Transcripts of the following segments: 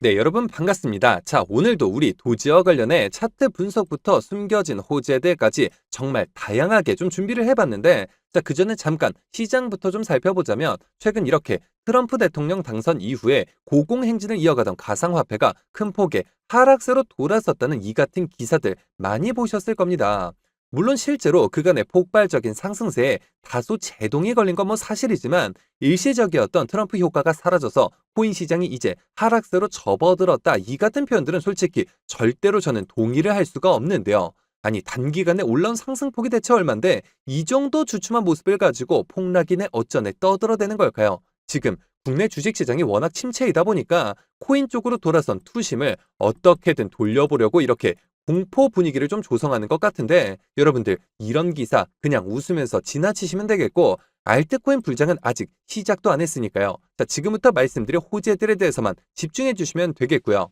네, 여러분 반갑습니다. 자, 오늘도 우리 도지와 관련해 차트 분석부터 숨겨진 호재들까지 정말 다양하게 좀 준비를 해봤는데, 자, 그 전에 잠깐 시장부터 좀 살펴보자면, 최근 이렇게 트럼프 대통령 당선 이후에 고공행진을 이어가던 가상화폐가 큰 폭의 하락세로 돌아섰다는 이 같은 기사들 많이 보셨을 겁니다. 물론 실제로 그간의 폭발적인 상승세에 다소 제동이 걸린 건 뭐 사실이지만 일시적이었던 트럼프 효과가 사라져서 코인 시장이 이제 하락세로 접어들었다 이 같은 표현들은 솔직히 절대로 저는 동의를 할 수가 없는데요. 아니 단기간에 올라온 상승폭이 대체 얼만데 이 정도 주춤한 모습을 가지고 폭락이네 어쩌네 떠들어대는 걸까요? 지금 국내 주식시장이 워낙 침체이다 보니까 코인 쪽으로 돌아선 투심을 어떻게든 돌려보려고 이렇게 공포 분위기를 좀 조성하는 것 같은데 여러분들 이런 기사 그냥 웃으면서 지나치시면 되겠고 알트코인 불장은 아직 시작도 안 했으니까요. 자, 지금부터 말씀드릴 호재들에 대해서만 집중해 주시면 되겠고요.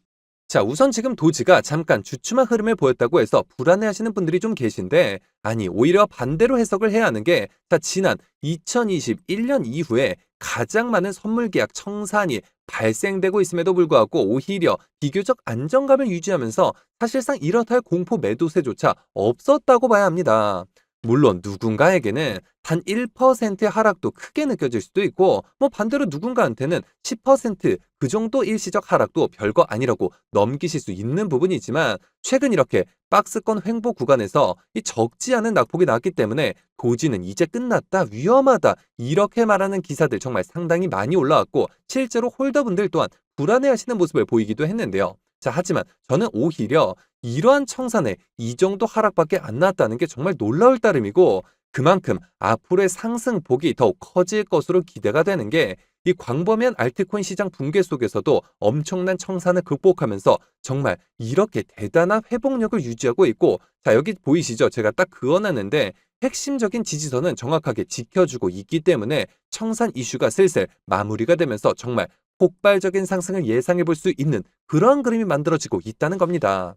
자, 우선 지금 도지가 잠깐 주춤한 흐름을 보였다고 해서 불안해 하시는 분들이 좀 계신데 아니 오히려 반대로 해석을 해야 하는 게 자, 지난 2021년 이후에 가장 많은 선물 계약 청산이 발생되고 있음에도 불구하고 오히려 비교적 안정감을 유지하면서 사실상 이렇다 할 공포 매도세조차 없었다고 봐야 합니다. 물론 누군가에게는 단 1%의 하락도 크게 느껴질 수도 있고 뭐 반대로 누군가한테는 10%그 정도 일시적 하락도 별거 아니라고 넘기실 수 있는 부분이지만 최근 이렇게 박스권 횡보 구간에서 이 적지 않은 낙폭이 나왔기 때문에 도지는 이제 끝났다 위험하다 이렇게 말하는 기사들 정말 상당히 많이 올라왔고 실제로 홀더분들 또한 불안해하시는 모습을 보이기도 했는데요. 자, 하지만 저는 오히려 이러한 청산에 이 정도 하락밖에 안 나왔다는 게 정말 놀라울 따름이고 그만큼 앞으로의 상승폭이 더욱 커질 것으로 기대가 되는 게 이 광범위한 알트코인 시장 붕괴 속에서도 엄청난 청산을 극복하면서 정말 이렇게 대단한 회복력을 유지하고 있고 자 여기 보이시죠? 제가 딱 그어놨는데 핵심적인 지지선은 정확하게 지켜주고 있기 때문에 청산 이슈가 슬슬 마무리가 되면서 정말 폭발적인 상승을 예상해 볼 수 있는 그러한 그림이 만들어지고 있다는 겁니다.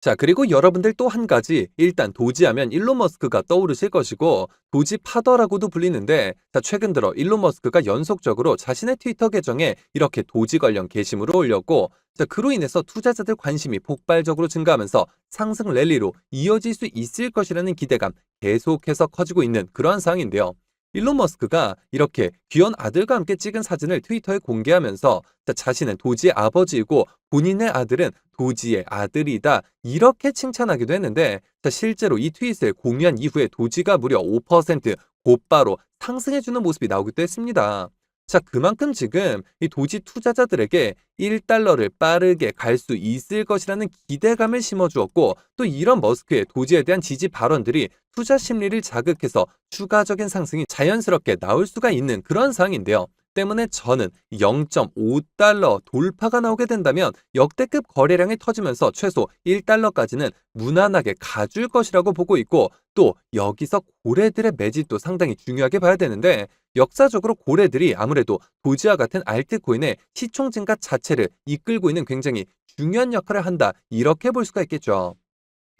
자, 그리고 여러분들 또 한 가지, 일단 도지하면 일론 머스크가 떠오르실 것이고, 도지 파더라고도 불리는데, 자, 최근 들어 일론 머스크가 연속적으로 자신의 트위터 계정에 이렇게 도지 관련 게시물을 올렸고, 자, 그로 인해서 투자자들 관심이 폭발적으로 증가하면서 상승 랠리로 이어질 수 있을 것이라는 기대감 계속해서 커지고 있는 그러한 상황인데요. 일론 머스크가 이렇게 귀여운 아들과 함께 찍은 사진을 트위터에 공개하면서 자신은 도지의 아버지이고 본인의 아들은 도지의 아들이다 이렇게 칭찬하기도 했는데 실제로 이 트윗을 공유한 이후에 도지가 무려 5% 곧바로 상승해주는 모습이 나오기도 했습니다. 자, 그만큼 지금 이 도지 투자자들에게 1달러를 빠르게 갈 수 있을 것이라는 기대감을 심어주었고 또 이런 머스크의 도지에 대한 지지 발언들이 투자 심리를 자극해서 추가적인 상승이 자연스럽게 나올 수가 있는 그런 상황인데요. 때문에 저는 0.5달러 돌파가 나오게 된다면 역대급 거래량이 터지면서 최소 1달러까지는 무난하게 가줄 것이라고 보고 있고 또 여기서 고래들의 매집도 상당히 중요하게 봐야 되는데 역사적으로 고래들이 아무래도 도지와 같은 알트코인의 시총 증가 자체를 이끌고 있는 굉장히 중요한 역할을 한다 이렇게 볼 수가 있겠죠.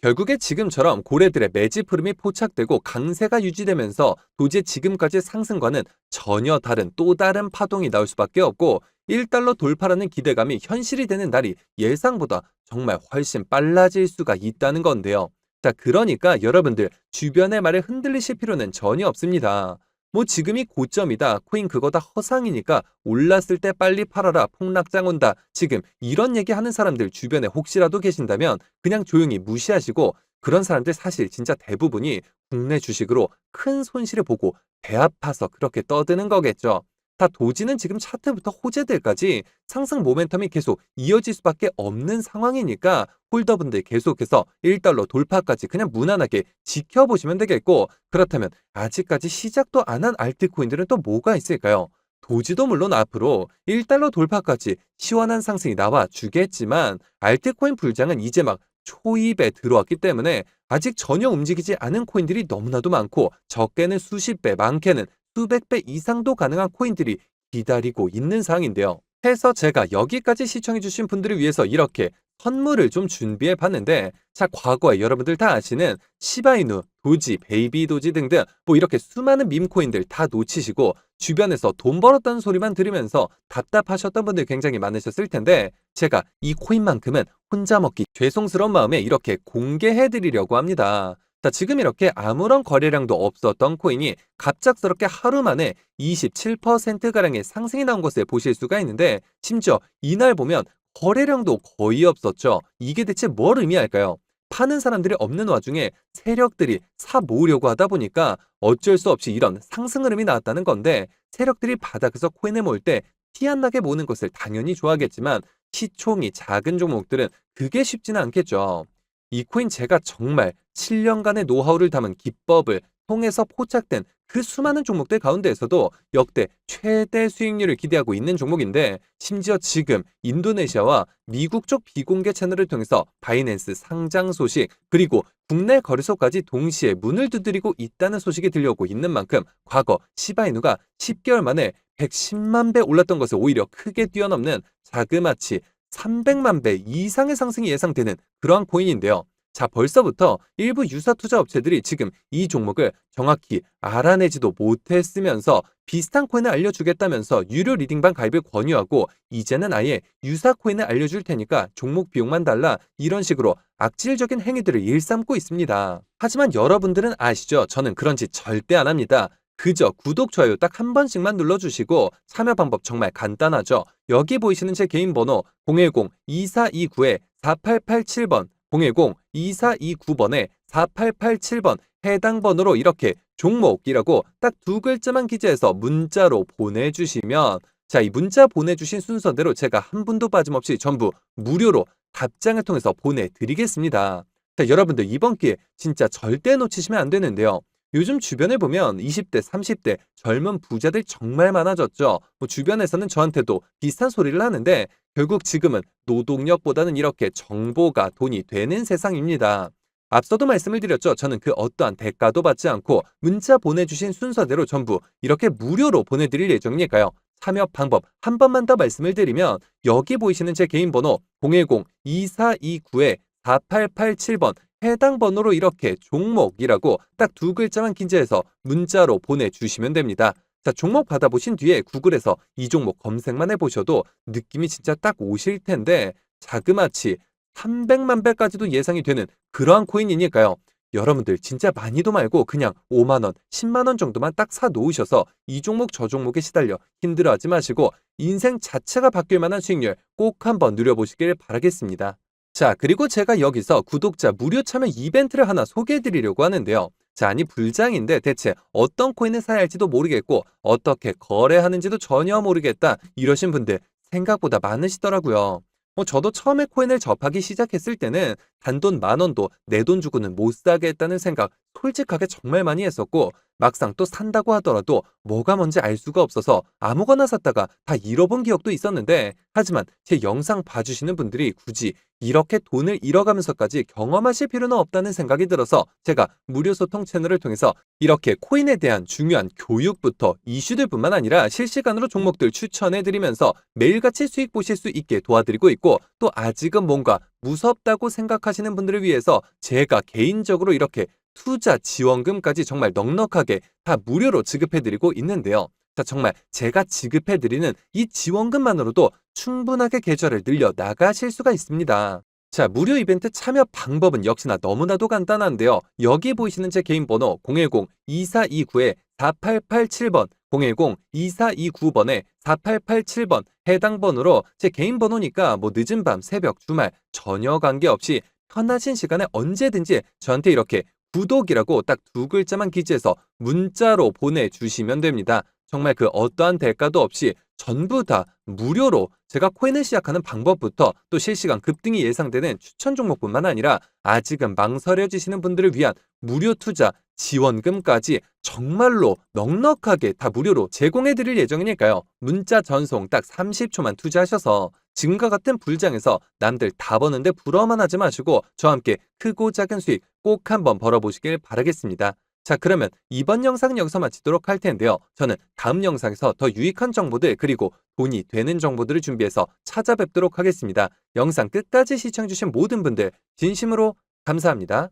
결국에 지금처럼 고래들의 매집 흐름이 포착되고 강세가 유지되면서 도지의 지금까지 상승과는 전혀 다른 또 다른 파동이 나올 수밖에 없고 1달러 돌파라는 기대감이 현실이 되는 날이 예상보다 정말 훨씬 빨라질 수가 있다는 건데요. 자, 그러니까 여러분들 주변의 말에 흔들리실 필요는 전혀 없습니다. 뭐 지금이 고점이다. 코인 그거 다 허상이니까 올랐을 때 빨리 팔아라. 폭락장 온다. 지금 이런 얘기 하는 사람들 주변에 혹시라도 계신다면 그냥 조용히 무시하시고 그런 사람들 사실 진짜 대부분이 국내 주식으로 큰 손실을 보고 배 아파서 그렇게 떠드는 거겠죠. 다 도지는 지금 차트부터 호재들까지 상승 모멘텀이 계속 이어질 수밖에 없는 상황이니까 홀더분들 계속해서 1달러 돌파까지 그냥 무난하게 지켜보시면 되겠고 그렇다면 아직까지 시작도 안 한 알트코인들은 또 뭐가 있을까요? 도지도 물론 앞으로 1달러 돌파까지 시원한 상승이 나와 주겠지만 알트코인 불장은 이제 막 초입에 들어왔기 때문에 아직 전혀 움직이지 않은 코인들이 너무나도 많고 적게는 수십 배, 많게는 수백 배 이상도 가능한 코인들이 기다리고 있는 상황인데요. 해서 제가 여기까지 시청해주신 분들을 위해서 이렇게 선물을 좀 준비해 봤는데, 자, 과거에 여러분들 다 아시는 시바이누, 도지, 베이비 도지 등등 뭐 이렇게 수많은 밈코인들 다 놓치시고 주변에서 돈 벌었다는 소리만 들으면서 답답하셨던 분들 굉장히 많으셨을 텐데 제가 이 코인만큼은 혼자 먹기 죄송스러운 마음에 이렇게 공개해 드리려고 합니다. 자, 지금 이렇게 아무런 거래량도 없었던 코인이 갑작스럽게 하루 만에 27%가량의 상승이 나온 것을 보실 수가 있는데 심지어 이날 보면 거래량도 거의 없었죠. 이게 대체 뭘 의미할까요? 파는 사람들이 없는 와중에 세력들이 사 모으려고 하다 보니까 어쩔 수 없이 이런 상승 흐름이 나왔다는 건데 세력들이 바닥에서 코인을 모을 때 티 안 나게 모으는 것을 당연히 좋아하겠지만 시총이 작은 종목들은 그게 쉽지는 않겠죠. 이 코인 제가 정말 7년간의 노하우를 담은 기법을 통해서 포착된 그 수많은 종목들 가운데에서도 역대 최대 수익률을 기대하고 있는 종목인데 심지어 지금 인도네시아와 미국 쪽 비공개 채널을 통해서 바이낸스 상장 소식 그리고 국내 거래소까지 동시에 문을 두드리고 있다는 소식이 들려오고 있는 만큼 과거 시바이누가 10개월 만에 110만 배 올랐던 것을 오히려 크게 뛰어넘는 자그마치 300만 배 이상의 상승이 예상되는 그러한 코인인데요. 자, 벌써부터 일부 유사 투자 업체들이 지금 이 종목을 정확히 알아내지도 못했으면서 비슷한 코인을 알려주겠다면서 유료 리딩방 가입을 권유하고 이제는 아예 유사 코인을 알려줄 테니까 종목 비용만 달라 이런 식으로 악질적인 행위들을 일삼고 있습니다. 하지만 여러분들은 아시죠? 저는 그런 짓 절대 안 합니다. 그저 구독, 좋아요 딱 한 번씩만 눌러주시고 참여 방법 정말 간단하죠. 여기 보이시는 제 개인 번호 010-2429-4887번 010-2429번에 4887번 해당 번호로 이렇게 종목이라고 딱 두 글자만 기재해서 문자로 보내주시면 자, 이 문자 보내주신 순서대로 제가 한 분도 빠짐없이 전부 무료로 답장을 통해서 보내드리겠습니다. 자, 여러분들 이번 기회 진짜 절대 놓치시면 안 되는데요. 요즘 주변에 보면 20대, 30대 젊은 부자들 정말 많아졌죠. 뭐 주변에서는 저한테도 비슷한 소리를 하는데 결국 지금은 노동력보다는 이렇게 정보가 돈이 되는 세상입니다. 앞서도 말씀을 드렸죠. 저는 그 어떠한 대가도 받지 않고 문자 보내주신 순서대로 전부 이렇게 무료로 보내드릴 예정이니까요. 참여 방법 한 번만 더 말씀을 드리면 여기 보이시는 제 개인 번호 010-2429-4887번 해당 번호로 이렇게 종목이라고 딱 두 글자만 긴재해서 문자로 보내주시면 됩니다. 자, 종목 받아보신 뒤에 구글에서 이 종목 검색만 해보셔도 느낌이 진짜 딱 오실 텐데 자그마치 300만 배까지도 예상이 되는 그러한 코인이니까요. 여러분들 진짜 많이도 말고 그냥 5만원, 10만원 정도만 딱 사 놓으셔서 이 종목 저 종목에 시달려 힘들어하지 마시고 인생 자체가 바뀔 만한 수익률 꼭 한번 누려보시길 바라겠습니다. 자, 그리고 제가 여기서 구독자 무료 참여 이벤트를 하나 소개해 드리려고 하는데요. 자, 아니 불장인데 대체 어떤 코인을 사야 할지도 모르겠고 어떻게 거래하는지도 전혀 모르겠다 이러신 분들 생각보다 많으시더라고요. 뭐 저도 처음에 코인을 접하기 시작했을 때는 단돈 만 원도 내 돈 주고는 못 사겠다는 생각 솔직하게 정말 많이 했었고 막상 또 산다고 하더라도 뭐가 뭔지 알 수가 없어서 아무거나 샀다가 다 잃어본 기억도 있었는데 하지만 제 영상 봐주시는 분들이 굳이 이렇게 돈을 잃어가면서까지 경험하실 필요는 없다는 생각이 들어서 제가 무료 소통 채널을 통해서 이렇게 코인에 대한 중요한 교육부터 이슈들 뿐만 아니라 실시간으로 종목들 추천해드리면서 매일같이 수익 보실 수 있게 도와드리고 있고 또 아직은 뭔가 무섭다고 생각하시는 분들을 위해서 제가 개인적으로 이렇게 투자 지원금까지 정말 넉넉하게 다 무료로 지급해드리고 있는데요. 자, 정말 제가 지급해드리는 이 지원금만으로도 충분하게 계좌를 늘려 나가실 수가 있습니다. 자, 무료 이벤트 참여 방법은 역시나 너무나도 간단한데요. 여기 보이시는 제 개인 번호 010-2429-4887번, 010-2429번에 4887번 해당 번호로 제 개인 번호니까 뭐 늦은 밤, 새벽, 주말 전혀 관계없이 편하신 시간에 언제든지 저한테 이렇게 구독이라고 딱 두 글자만 기재해서 문자로 보내주시면 됩니다. 정말 그 어떠한 대가도 없이 전부 다 무료로 제가 코인을 시작하는 방법부터 또 실시간 급등이 예상되는 추천 종목뿐만 아니라 아직은 망설여지시는 분들을 위한 무료 투자 지원금까지 정말로 넉넉하게 다 무료로 제공해 드릴 예정이니까요. 문자 전송 딱 30초만 투자하셔서 지금과 같은 불장에서 남들 다 버는데 부러워만 하지 마시고 저와 함께 크고 작은 수익 꼭 한번 벌어보시길 바라겠습니다. 자, 그러면 이번 영상은 여기서 마치도록 할 텐데요. 저는 다음 영상에서 더 유익한 정보들 그리고 돈이 되는 정보들을 준비해서 찾아뵙도록 하겠습니다. 영상 끝까지 시청해주신 모든 분들 진심으로 감사합니다.